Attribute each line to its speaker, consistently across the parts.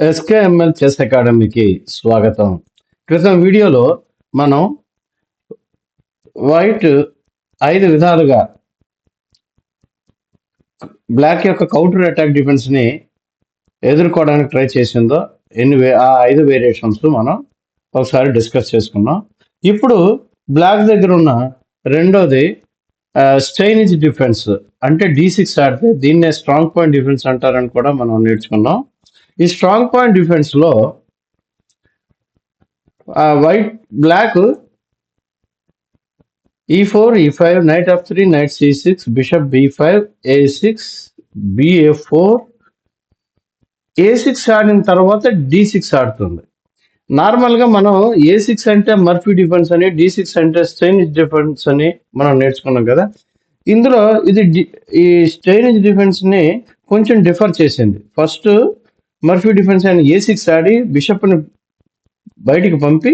Speaker 1: SKML chess అకాడమీకి స్వాగతం. క్రితం వీడియోలో మనం వైట్ ఐదు విధాలుగా బ్లాక్ యొక్క కౌంటర్ అటాక్ డిఫెన్స్ని ఎదుర్కోవడానికి ట్రై చేసిందో ఎన్ని వే- ఆ ఐదు వేరియేషన్స్ మనం ఒకసారి డిస్కస్ చేసుకున్నాం. ఇప్పుడు బ్లాక్ దగ్గర ఉన్న రెండోది స్టైనిజ్ డిఫెన్స్ అంటే డి సిక్స్ ఆడితే దీన్నే స్ట్రాంగ్ పాయింట్ డిఫెన్స్ అంటారని కూడా మనం నేర్చుకున్నాం. ఈ స్ట్రాంగ్ పాయింట్ డిఫెన్స్లో white black e four e five knight f three knight c six bishop b five a six b a four a six ఆడిన తర్వాత డి సిక్స్ ఆడుతుంది. నార్మల్గా మనం ఏ సిక్స్ అంటే మర్ఫీ డిఫెన్స్ అని డి సిక్స్ అంటే Steinitz defence అని మనం నేర్చుకున్నాం కదా. ఇందులో ఇది డి- ఈ స్టైనిజ్ డిఫెన్స్ని కొంచెం డిఫర్ చేసింది. ఫస్ట్ మర్ఫీ డిఫెన్స్ అయిన ఏ సిక్స్ ఆడి బిషప్ని బయటికి పంపి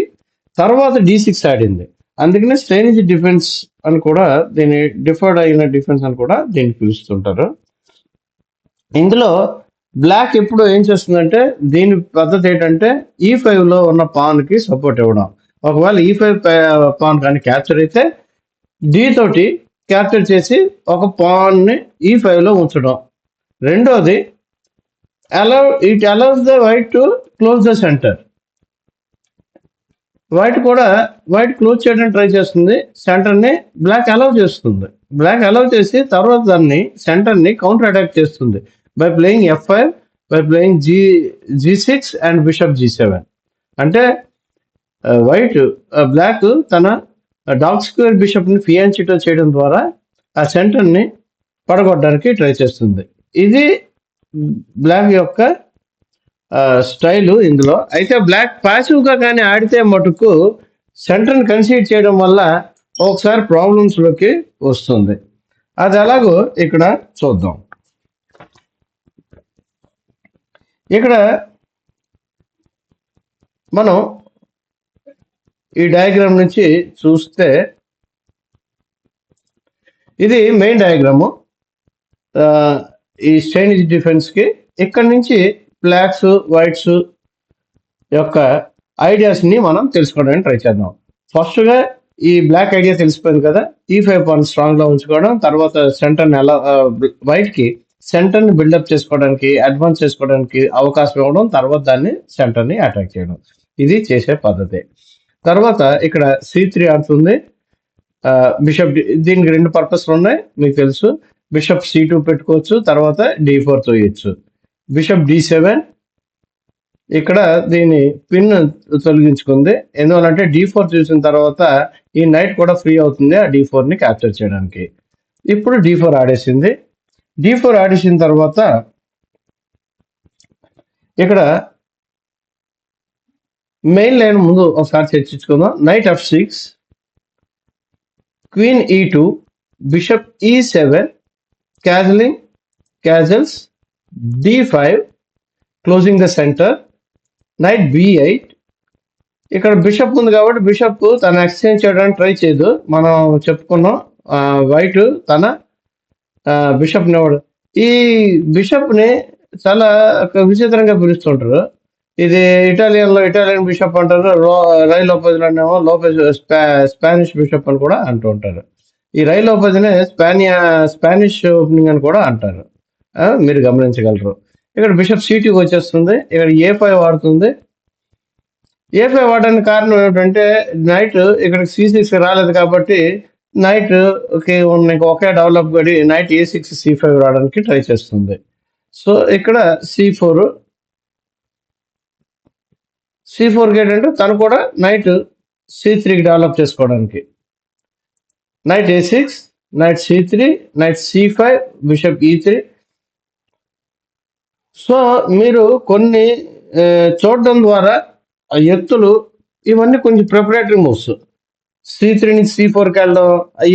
Speaker 1: తర్వాత డి సిక్స్ ఆడింది. అందుకనే స్టైనిజ్ డిఫెన్స్ అని కూడా దీన్ని డిఫర్డ్ అయిన డిఫెన్స్ అని కూడా దీన్ని పిలుస్తుంటారు. ఇందులో బ్లాక్ ఎప్పుడు ఏం చేస్తుందంటే దీని పద్ధతి ఏంటంటే e ఈ ఫైవ్లో ఉన్న పాన్కి సపోర్ట్ ఇవ్వడం. ఒకవేళ ఈ ఫైవ్ పాన్ కానీ క్యాప్చర్ అయితే డి తోటి క్యాప్చర్ చేసి ఒక పాన్ని ఈ ఫైవ్లో ఉంచడం. రెండోది allow it allows the white to close the centre white కూడా వైట్ క్లోజ్ చేయడానికి ట్రై చేస్తుంది. సెంటర్ని బ్లాక్ అలౌ చేస్తుంది. బ్లాక్ అలౌ చేసి తర్వాత దాన్ని సెంటర్ని కౌంటర్ అటాక్ చేస్తుంది. By playing f five by playing g g six and bishop g seven అంటే uh, వైట్ బ్లాక్ uh, తన డాగ్ స్క్వేర్ బిషప్ని ఫియాన్సిటో ఫియాన్చిటో చేయడం ద్వారా ఆ సెంటర్ని పడగొట్టడానికి ట్రై చేస్తుంది. ఇది బ్లాక్ యొక్క స్టైలు ఇందులో. అయితే బ్లాక్ పాసివ్గా కానీ ఆడితే మటుకు సెంటర్ని కన్సీడ్ చేయడం వల్ల ఒకసారి ప్రాబ్లమ్స్లోకి వస్తుంది. అది ఎలాగో ఇక్కడ చూద్దాం. ఇక్కడ మనం ఈ డయాగ్రామ్ నుంచి చూస్తే ఇది మెయిన్ డయాగ్రాము. ఈ స్టైనిష్ డిఫెన్స్కి ఇక్కడ నుంచి బ్లాక్స్ వైట్స్ యొక్క ఐడియాస్ని మనం తెలుసుకోవడానికి ట్రై చేద్దాం. ఫస్ట్గా ఈ బ్లాక్ ఐడియా తెలిసిపోయింది కదా ఈ ఫైవ్ పాయింట్ స్ట్రాంగ్లో ఉంచుకోవడం తర్వాత సెంటర్ని ఎలా వైట్కి సెంటర్ని బిల్డప్ చేసుకోవడానికి అడ్వాన్స్ చేసుకోవడానికి అవకాశం ఇవ్వడం తర్వాత దాన్ని సెంటర్ని అటాక్ చేయడం. ఇది చేసే పద్ధతి. తర్వాత ఇక్కడ సి త్రీ ఆడుతుంది బిషప్ దీనికి రెండు పర్పస్లు ఉన్నాయి మీకు తెలుసు. బిషప్ సి టూ పెట్టుకోవచ్చు తర్వాత డి ఫోర్ తోయచ్చు. బిషప్ డి సెవెన్ ఇక్కడ దీని పిన్ తొలగించుకుంది. ఎందువల్లంటే డి ఫోర్ చూసిన తర్వాత ఈ నైట్ కూడా ఫ్రీ అవుతుంది ఆ డి ఫోర్ని క్యాప్చర్ చేయడానికి. ఇప్పుడు డి ఫోర్ ఆడేసింది. డి ఫోర్ ఆడేసిన తర్వాత ఇక్కడ మెయిన్ లైన్ ముందు ఒకసారి చర్చించుకుందాం. Knight f six queen e two bishop e seven castling castles d five closing the centre knight b eight ఇక్కడ బిషప్ ఉంది కాబట్టి బిషప్ తను ఎక్స్చేంజ్ చేయడానికి ట్రై చేయదు. మనం చెప్పుకున్నాం వైట్ తన బిషప్ నివ్వడు ఈ బిషప్ని చాలా ఒక విచిత్రంగా పిలుస్తుంటారు. ఇది ఇటాలియన్లో ఇటాలియన్ బిషప్ అంటారు రై లోపజ్ లోపేజ్ లోపజ్ స్పా- స్పానిష్ బిషప్ అని కూడా అంటూ ఉంటారు ఈ రైల్ లోపజ్ స్పానియా స్పానిష్ ఓపెనింగ్ అని కూడా అంటారు. మీరు గమనించగలరు. ఇక్కడ బిషప్ సిటీకి వచ్చేస్తుంది. ఇక్కడ ఏ ఫైవ్ వాడుతుంది? ఏ ఫైవ్ వాడడానికి కారణం ఏమిటంటే నైట్ ఇక్కడ సి సిక్స్ రాలేదు కాబట్టి నైట్ ఓకే ఒకే డెవలప్ గడి knight a six c five రావడానికి ట్రై చేస్తుంది. సో ఇక్కడ సి ఫోర్ సి ఫోర్ గేట్ అంటే తను కూడా నైట్ సి త్రీకి డెవలప్ చేసుకోవడానికి. Knight a six knight c three knight c five bishop e three so మీరు కొన్ని చూడడం ద్వారా ఆ ఎత్తులు ఇవన్నీ కొంచెం ప్రిపరేటరీ మూవ్స్ సి త్రీ నుంచి సి ఫోర్కి వెళ్ళడం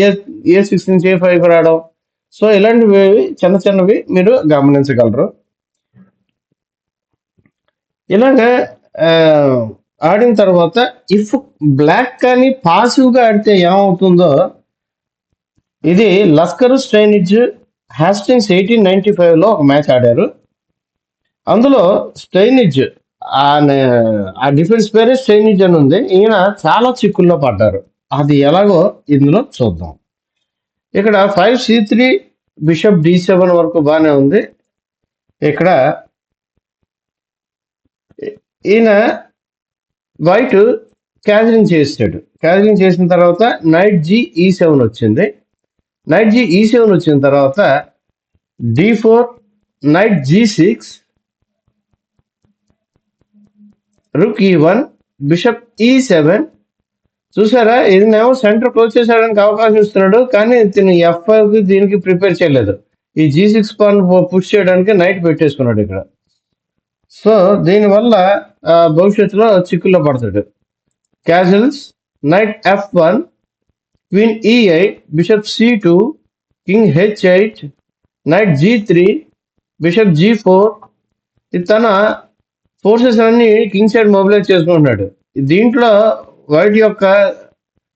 Speaker 1: ఏ ఏ సిక్స్ నుంచి ఏ ఫైవ్ రావడం. సో ఇలాంటివి చిన్న చిన్నవి మీరు గమనించగలరు. ఇలాగ ఆడిన తర్వాత ఇఫ్ బ్లాక్ కానీ పాసివ్గా ఆడితే ఏమవుతుందో ఇది Lasker Steinitz Hastings eighteen ninety ఫైవ్లో ఒక మ్యాచ్ ఆడారు. అందులో స్టైనిజ్ ఆ నే- ఆ డిఫెన్స్ పేరే స్ట్రెయినిజ్ అని ఉంది. ఈయన చాలా చిక్కుల్లో పడ్డారు. అది ఎలాగో ఇందులో చూద్దాం. ఇక్కడ five c three bishop d seven వరకు బాగానే ఉంది. ఇక్కడ ఈయన వైట్ క్యాజరింగ్ చేస్తాడు క్యాజరింగ్ చేసిన తర్వాత నైట్ జీ ఈ సెవెన్ వచ్చింది. నైట్ జీ ఈ సెవెన్ వచ్చిన తర్వాత d four knight g six rook e one bishop ఈ సెవెన్ చూసారా? ఈయనేమో సెంటర్ క్లోజ్ చేసేయడానికి అవకాశం ఇస్తున్నాడు కానీ తిని ఎఫ్ దీనికి ప్రిపేర్ చేయలేదు. ఈ జీ సిక్స్ పాన్ పుష్ చేయడానికి నైట్ పెట్టేసుకున్నాడు ఇక్కడ. సో దీనివల్ల భవిష్యత్తులో చిక్కుల్లో పడతాడు. Castles knight f one queen e eight bishop c two king h eight knight g three bishop g four ఇది తన ఫోర్సెస్ అన్ని కింగ్ సైడ్ మొబిలైజ్ చేసుకుంటున్నాడు. దీంట్లో వైట్ యొక్క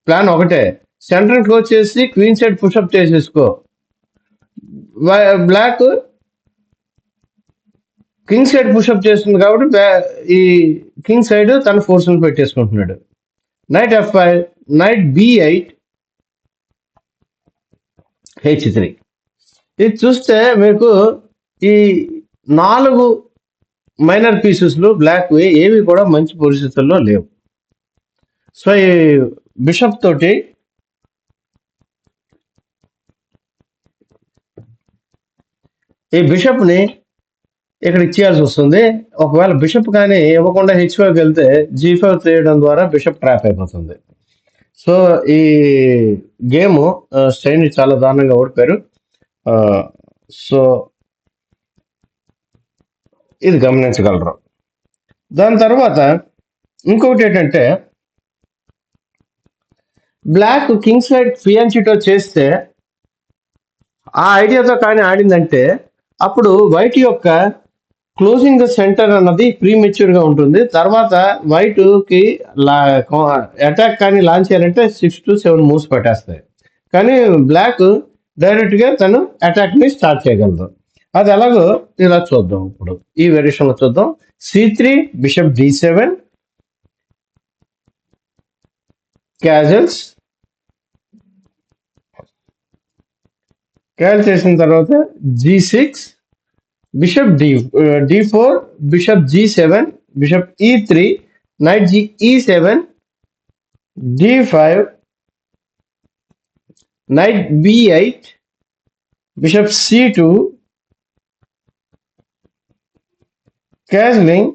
Speaker 1: ప్లాన్ ఒకటే. సెంటర్ క్లోజ్ చేసి queen side push up చేసేసుకో. Black king side push up చేస్తుంది కాబట్టి ఈ కింగ్ సైడ్ తన force పెట్టేసుకుంటున్నాడు. Knight f five knight b eight h three ఇది చూస్తే మీకు ఈ నాలుగు మైనర్ పీసెస్లు బ్లాక్ ఏవి కూడా మంచి పరిస్థితుల్లో లేవు. సో ఈ బిషప్ తోటి ఈ బిషప్ని ఇక్కడ ఇచ్చేయాల్సి వస్తుంది. ఒకవేళ బిషప్ కానీ ఇవ్వకుండా హెచ్ వెళ్తే జీ ఫైవ్ తీయడం ద్వారా బిషప్ ట్రాప్ అయిపోతుంది. సో ఈ గేమ్ స్ట్రెయిన్ చాలా దారుణంగా ఓడిపోయారు. సో ఇది గమనించగలరు. దాని తర్వాత ఇంకొకటి ఏంటంటే బ్లాక్ కింగ్స్ లైట్ ఫియన్సిటో చేస్తే ఆ ఐడియాతో కానీ ఆడిందంటే అప్పుడు వైట్ యొక్క క్లోజింగ్ ద సెంటర్ అన్నది ప్రీ గా ఉంటుంది. తర్వాత వైట్కి అటాక్ కానీ లాంచ్ చేయాలంటే సిక్స్ టు సెవెన్ మూవ్స్ పెట్టేస్తాయి. కానీ బ్లాక్ డైరెక్ట్గా తను అటాక్ని స్టార్ట్ చేయగలదు. అది ఎలాగో ఇలా చూద్దాం ఇప్పుడు. ఈ వేరియేషన్లో చూద్దాం. C three bishop d seven castles క్యాల్ చేసిన తర్వాత g six bishop D D four bishop G seven bishop E three knight G E seven D five knight B eight bishop C two castling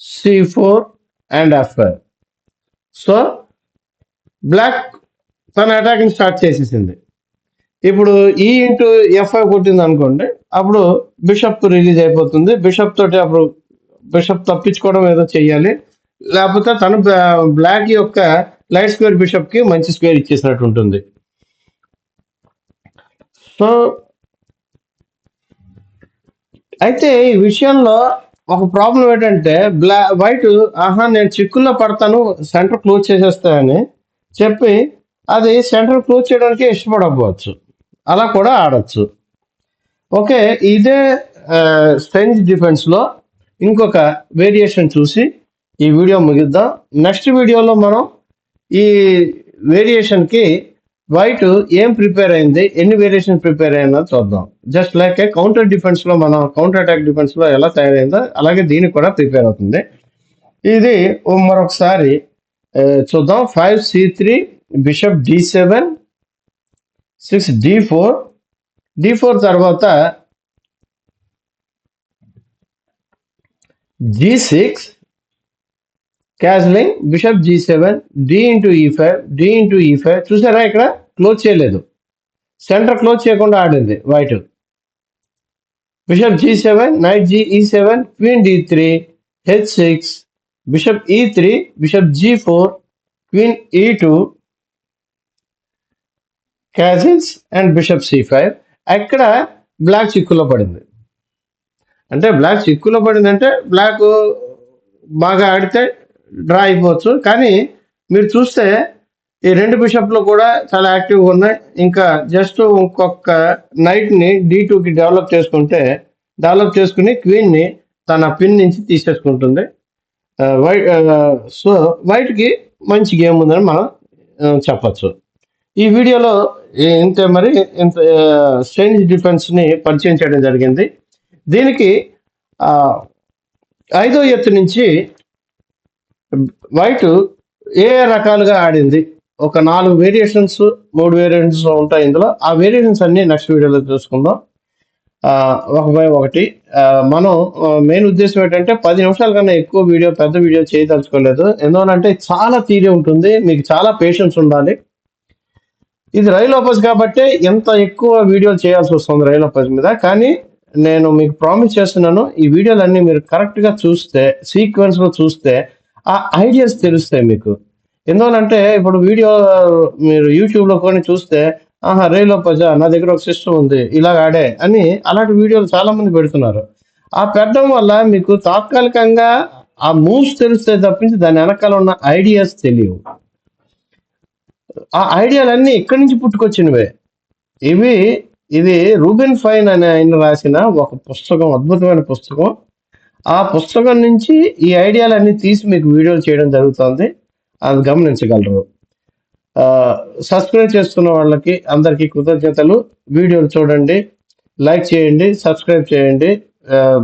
Speaker 1: C four and F five so black తన attacking start చేసేసింది ఇప్పుడు ఈ into f i కొట్టింది అనుకోండి అప్పుడు bishop release అయిపోతుంది. Bishop తోటి అప్పుడు బిషప్ తప్పించుకోవడం ఏదో చెయ్యాలి. లేకపోతే తను బ్లాక్ యొక్క లైట్ స్క్వేర్ బిషప్కి మంచి స్క్వేర్ ఇచ్చేసినట్టు ఉంటుంది. సో అయితే ఈ విషయంలో ఒక ప్రాబ్లం ఏంటంటే బ్లా వైట్ ఆహా నేను చిక్కుల్లో పడతాను సెంటర్ క్లోజ్ చేసేస్తానని చెప్పి అది సెంటర్ క్లోజ్ చేయడానికి ఇష్టపడకపోవచ్చు. అలా కూడా ఆడచ్చు. ఓకే ఇదే స్ట్రెంజ్ డిఫెన్స్లో ఇంకొక వేరియేషన్ చూసి ఈ వీడియో ముగిద్దాం. నెక్స్ట్ వీడియోలో మనం ఈ వేరియేషన్కి వైట్ ఏం ప్రిపేర్ అయింది ఎన్ని వేరియేషన్ ప్రిపేర్ అయిందో చూద్దాం. జస్ట్ లైక్ కౌంటర్ డిఫెన్స్లో మనం కౌంటర్ అటాక్ డిఫెన్స్లో ఎలా తయారైందో అలాగే దీనికి కూడా ప్రిపేర్ అవుతుంది. ఇది మరొకసారి చూద్దాం. Five c three bishop d seven six d four d four తర్వాత g six castling bishop g seven d into e five d into e five. చూసారా ఇక్కడ? క్లోజ్ చేయలేదు. సెంటర్ క్లోజ్ చేయకుండా ఆడింది. White bishop g seven knight g e seven queen d three h six bishop e three bishop g four queen e two castles and bishop c five అక్కడ black చిక్కులో పడింది. అంటే black చిక్కులో పడిందంటే black బాగా ఆడితే draw అయిపోవచ్చు. కానీ మీరు చూస్తే ఈ రెండు బిషప్లు కూడా చాలా యాక్టివ్గా ఉన్నాయి. ఇంకా జస్ట్ ఇంకొక నైట్ని డి టూకి డెవలప్ చేసుకుంటే డెవలప్ చేసుకుని క్వీన్ని తన పిన్ నుంచి తీసేసుకుంటుంది. వైట్ సో వైట్కి మంచి గేమ్ ఉందని మనం చెప్పచ్చు చెప్పొచ్చు. ఈ వీడియోలో ఇంత మరి ఇంత స్ట్రేంజ్ డిఫెన్స్ని పరిచయం చేయడం జరిగింది. దీనికి ఐదో ఎత్తు నుంచి వైట్ ఏ రకాలుగా ఆడింది? ఒక నాలుగు వేరియేషన్స్ మూడు వేరియేషన్స్ ఉంటాయి ఇందులో. ఆ వేరియేషన్స్ అన్ని నెక్స్ట్ వీడియోలో చూసుకుందాం. ఒక బై ఒకటి. మనం మెయిన్ ఉద్దేశం ఏంటంటే పది నిమిషాల కన్నా ఎక్కువ వీడియో పెద్ద వీడియో చేయదలుచుకోలేదు. ఎందుకంటే చాలా తీరే ఉంటుంది. మీకు చాలా పేషెన్స్ ఉండాలి. ఇది రైల్ ఓపస్ కాబట్టి ఎంత ఎక్కువ వీడియోలు చేయాల్సి వస్తుంది రైల్ ఓపస్ మీద. కానీ నేను మీకు ప్రామిస్ చేస్తున్నాను ఈ వీడియోలన్నీ మీరు కరెక్ట్గా చూస్తే సీక్వెన్స్లో చూస్తే ఆ ఐడియాస్ తెలుస్తాయి మీకు. ఎందువలంటే ఇప్పుడు వీడియో మీరు యూట్యూబ్లో కొని చూస్తే ఆహా రైల్ ఓపస్ నా దగ్గర ఒక సిస్టమ్ ఉంది ఇలా ఆడే అని అలాంటి వీడియోలు చాలామంది పెడుతున్నారు. ఆ పెట్టడం వల్ల మీకు తాత్కాలికంగా ఆ మూవ్స్ తెలిస్తే తప్పించి దాని వెనకాల ఉన్న ఐడియాస్ తెలియవు. ఆ ఐడియాలన్నీ ఇక్కడి నుంచి పుట్టుకొచ్చినవే. ఇవి ఇది రూబెన్ ఫైన్ అనే ఆయన రాసిన ఒక పుస్తకం అద్భుతమైన పుస్తకం. ఆ పుస్తకం నుంచి ఈ ఐడియాలన్నీ తీసి మీకు వీడియోలు చేయడం జరుగుతుంది. అది గమనించగలరు. సబ్స్క్రైబ్ చేస్తున్న వాళ్ళకి అందరికీ కృతజ్ఞతలు. వీడియోలు చూడండి లైక్ చేయండి సబ్స్క్రైబ్ చేయండి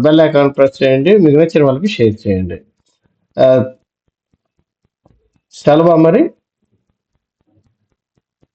Speaker 1: బెల్ ఐకాన్ ప్రెస్ చేయండి మీకు నచ్చిన వాళ్ళకి షేర్ చేయండి. సెలవా సెలవు మరి